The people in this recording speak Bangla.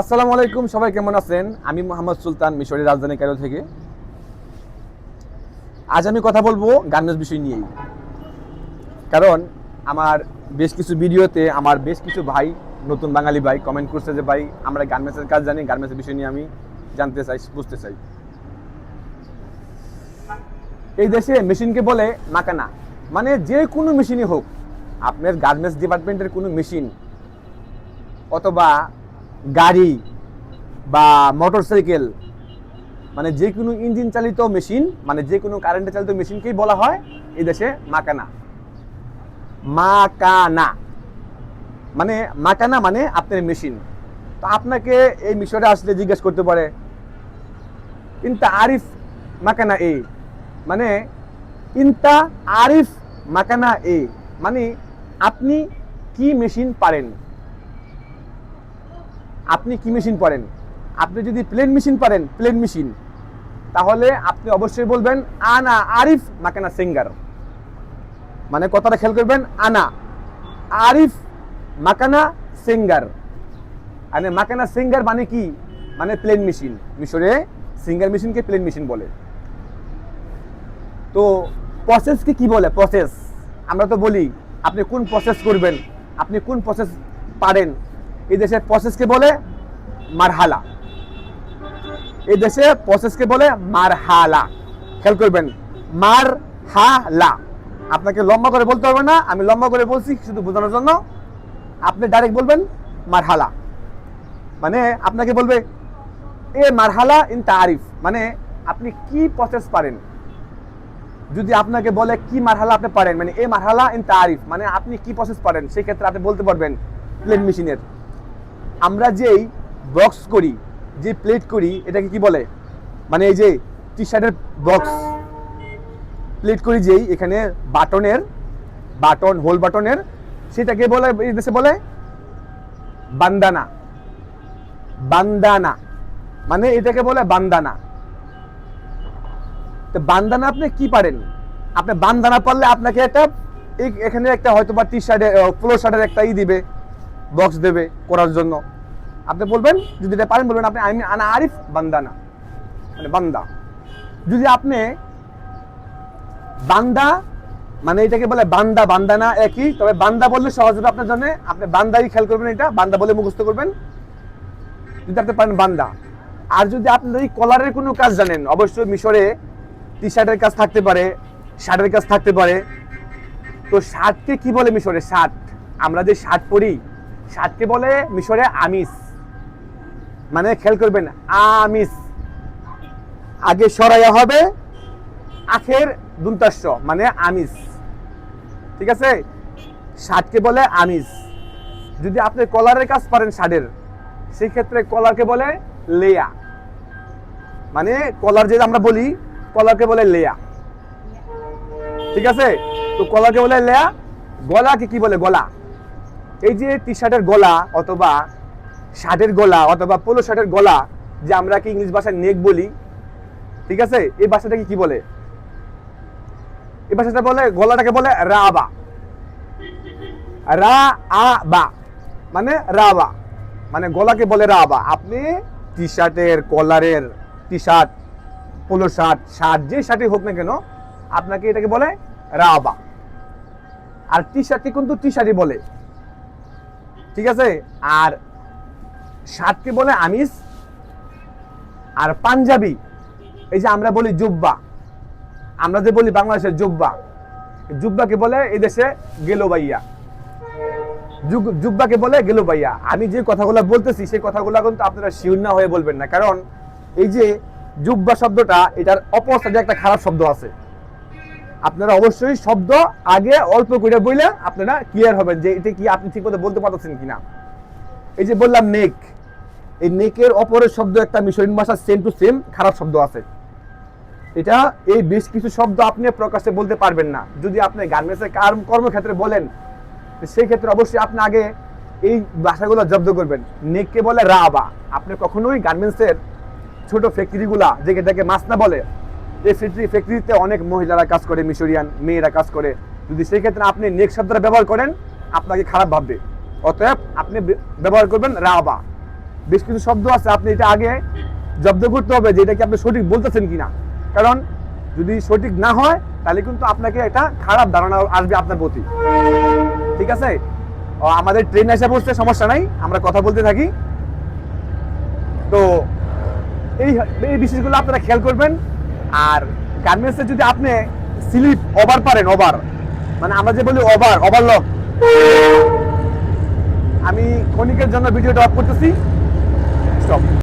আসসালামু আলাইকুম, সবাই কেমন আছেন? আমি মোহাম্মদ সুলতান মিশরের রাজধানী কায়রো থেকে। আজ আমি কথা বলব গার্মেন্টস বিষয় নিয়েই। কারণ আমার বেশ কিছু ভিডিওতে আমার বেশ কিছু ভাই, নতুন বাঙালি ভাই কমেন্ট করছে যে, ভাই, আমরা গার্মেন্টসের কাজ জানি গার্মেন্টসের বিষয় নিয়ে আমি জানতে চাই, বুঝতে চাই। এই দেশে মেশিনকে বলে মাকানা। মানে যে কোনো মেশিনই হোক, আপনার গার্মেন্টস ডিপার্টমেন্টের কোনো মেশিন অথবা গাড়ি বা মোটরসাইকেল মানে যে কোনো ইঞ্জিন চালিত মেশিন মানে যে কোনো কারেন্টে চালিত মেশিনকেই বলা হয় এই দেশে মাকানা। মাকানা। মানে মাকানা মানে আপনার মেশিন তো আপনাকে এই মিশরে আসলে জিজ্ঞেস করতে পারে, ইনতা আরিফ মাকানা এ? মানে ইনতা আরিফ মাকানা এ? মানে আপনি কি মেশিন পারেন? আপনি কি মেশিন পারেন? আপনি যদি প্লেন মেশিন পারেন, প্লেন মেশিন, তাহলে আপনি অবশ্যই বলবেন, আনা আরিফ মাকেনা সিঙ্গার। মানে কথাটা খেয়াল করবেন, আনা আরিফ মাকানা সিঙ্গার। মানে মাকানা সিঙ্গার মানে কি? মানে প্লেন মেশিন। মিশরে সিঙ্গার মেশিনকে প্লেন মেশিন বলে। তো প্রসেসকে কি বলে? প্রসেস আমরা তো বলি, আপনি কোন প্রসেস করবেন? আপনি কোন প্রসেস পারেন? এই দেশে প্রসেসকে বলে মারহালা। এই দেশে প্রসেসকে বলে মারহালা। খেয়াল করবেন মার হালা আপনাকে লম্বা করে বলতে হবে না, আমি লম্বা করে বলছি শুধু বোঝানোর জন্য। আপনি ডাইরেক্ট বলবেন মারহালা। মানে আপনাকে বলবে, এ মারহালা ইন তারিফ। মানে আপনি কি প্রসেস পারেন? যদি আপনাকে বলে কি মারহালা আপনি পারেন মানে এ মারহালা ইন তারিফ মানে আপনি কি প্রসেস পারেন সেই ক্ষেত্রে আপনি বলতে পারবেন প্লেন মেশিনের আমরা যেই বক্স করি, যে প্লেট করি, এটাকে কি বলে? মানে এই যে টি শার্টের বক্স প্লেট করি যেই, এখানে বাটনের, বাটন হোল বাটনের, সেটাকে বলে, এই দেশে বলে বান্দানা বান্দানা মানে এটাকে বলে বান্দানা তো বান্দানা আপনি কি পারেন? আপনি বান্দানা পারলে আপনাকে একটা এখানে একটা হয়তো বা টি শার্টের পোলো শার্টের একটা ই দিবে। বক্স দেবে করার জন্য। আপনি বলবেন, যদি এটা পারেন বলবেন, আপনি আমি আনা আরিফ বান্দানা মানে বান্দা। যদি আপনি বান্দা মানে এটাকে বলে বান্দা বান্দানা একই। তবে বান্দা বললে সহজ হবে আপনার জন্য। আপনি বান্দাই খেয়াল করবেন এটা, বান্দা বলে মুখস্থ করবেন। যদি আপনি পারেন বান্দা। আর যদি আপনি এই কলারের কোনো কাজ জানেন, অবশ্যই মিশরে টি শার্টের কাজ থাকতে পারে, শার্টের কাজ থাকতে পারে। তো শার্টকে কি বলে মিশরে? শার্ট। আমরা যে শার্ট পরি শার্টকে বলে মিশরে আমিস। মানে খেয়াল করবেন, আমিস। আগে সরাইয়া হবে, আখের দুন্তাস্য মানে আমিস। ঠিক আছে? শার্টকে বলে আমিস। যদি আপনি কলারের কাজ পারেন শার্টের সেই ক্ষেত্রে কলারকে বলে লেয়া। মানে কলার যে আমরা বলি, কলারকে বলে লেয়া। ঠিক আছে? তো কলারকে বলে লেয়া, গলাকে কি বলে? গলা। এই যে টি শার্টের গলা অথবা শার্টের গলা অথবা পোলো শার্টের গলা যে আমরা কি ইংলিশ ভাষায় নেক বলি, ঠিক আছে? এই ভাষাটাকে কি বলে? এই ভাষাটা বলে, গলাটাকে বলে রাবা। রা আ বা মানে রাবা। মানে গলাকে বলে রাবা। আপনি টি শার্টের কলারের T shirt polo shirt shirt, যে শার্টই হোক না কেন, আপনাকে এটাকে বলে রাবা। আর টি শার্টকে কিন্তু টি শার্টই বলে। ঠিক আছে? আর শার্টকে বলে আমিস আর পাঞ্জাবি, এই যে আমরা বলি জুব্বা, আমরা যে বলি বাংলাদেশের জুব্বা, জুব্বাকে বলে এই দেশে গেলো বাইয়া জুব্বাকে বলে গেলো ভাইয়া। আমি যে কথাগুলো বলতেছি, সেই কথাগুলো কিন্তু আপনারা শিউর না হয়ে বলবেন না। কারণ এই যে জুব্বা শব্দটা, এটার অপর সাইডে একটা খারাপ শব্দ আছে। আপনারা অবশ্যই শব্দ আগে অল্প করে বললে আপনারা ক্লিয়ার হবেন যে এটা কি আপনি ঠিক মতো বলতে পারতেছেন কিনা। এই যে বললাম নেক, এই নেকের অপরের শব্দ একটা মিশরিন ভাষা সেম টু সেম খারাপ শব্দ আছে। এটা এই বেশ কিছু শব্দ আপনি প্রকাশ্যে বলতে পারবেন না। যদি আপনি গার্মেন্টসের কর্মক্ষেত্রে বলেন সেই ক্ষেত্রে অবশ্যই আপনি আগে এই ভাষাগুলো জব্দ করবেন। নেককে বলে রাবা। আপনি কখনোই গার্মেন্টসের ছোট ফ্যাক্টরিগুলা যেটাকে মাসনা বলে এই ফ্যাক্টরি, ফ্যাক্টরিতে অনেক মহিলারা কাজ করে, মিশরিয়ান মেয়েরা কাজ করে। যদি সেই ক্ষেত্রে আপনি নেক শব্দটা ব্যবহার করেন, আপনাকে খারাপ ভাববে। অতএব আপনি ব্যবহার করবেন রাবা। বেশ কিছু শব্দ আছে, আপনি এটা আগে জব্দ করতে হবে যে এটা কি আপনি সঠিক বলতেছেন কিনা। কারণ যদি সঠিক না হয়, তাহলে কিন্তু আপনাকে একটা খারাপ ধারণা আসবে আপনার প্রতি। ঠিক আছে? আমাদের ট্রেন এসে পড়ছে, সমস্যা নাই, আমরা কথা বলতে থাকি। তো এই এই বিষয়গুলো আপনারা খেয়াল করবেন। আর গার্মেন্টসে যদি আপনি স্লিপ ওভার পারেন, ওভার মানে আমরা যে বলি ওভার, ওভারলক। আমি ক্ষণিকের জন্য ভিডিওটা অফ করতেছি। স্টপ।